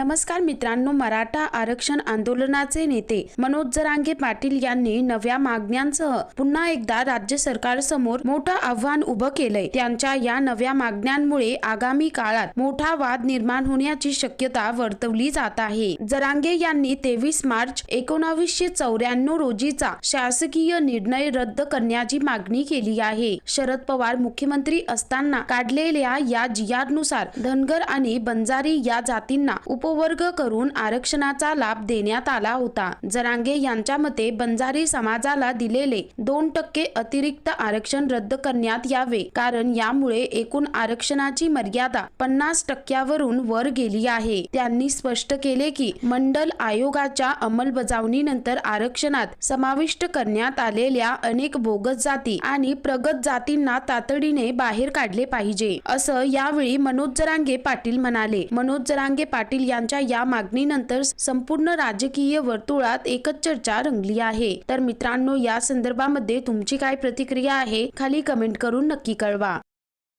नमस्कार मित्रांनो मराठा आरक्षण आंदोलनाचे नेते मनोज जरांगे पाटील यांनी नव्या मागण्यांसह पुन्हा एकदा राज्य सरकार समोर मोठं आव्हान उभं केलंय. त्यांच्या या नव्या मागण्यांमुळे आगामी काळात मोठा वाद निर्माण होण्याची शक्यता वर्तवली जात आहे. जरांगे यांनी तेवीस मार्च एकोणावीसशे चौऱ्याण्णव रोजीचा शासकीय निर्णय रद्द करण्याची मागणी केली आहे. शरद पवार मुख्यमंत्री असताना काढलेल्या या जियानुसार धनगर आणि बंजारी या जातींना उप उपवर्ग करून आरक्षणाचा लाभ देण्यात आला होता. जरांगे यांच्या मते बंजारी समाजाला दिलेले दोन टक्के अतिरिक्त आरक्षण रद्द करण्यात यावे कारण यामुळे एकूण आरक्षणाची मर्यादा पन्नास टक्क्यावरून वर गेली आहे. त्यांनी स्पष्ट केले की मंडल आयोगाच्या अंमलबजावणीनंतर आरक्षणात समाविष्ट करण्यात आलेल्या अनेक बोगस जाती आणि प्रगत जातींना तातडीने बाहेर काढले पाहिजे. असं यावेळी मनोज जरांगे पाटील म्हणाले. मनोज जरांगे पाटील त्यांच्या या मागणीनंतर संपूर्ण राजकीय वर्तुळात एकच चर्चा रंगली आहे. तर मित्रांनो या संदर्भामध्ये तुमची काय प्रतिक्रिया आहे खाली कमेंट करून नक्की कळवा.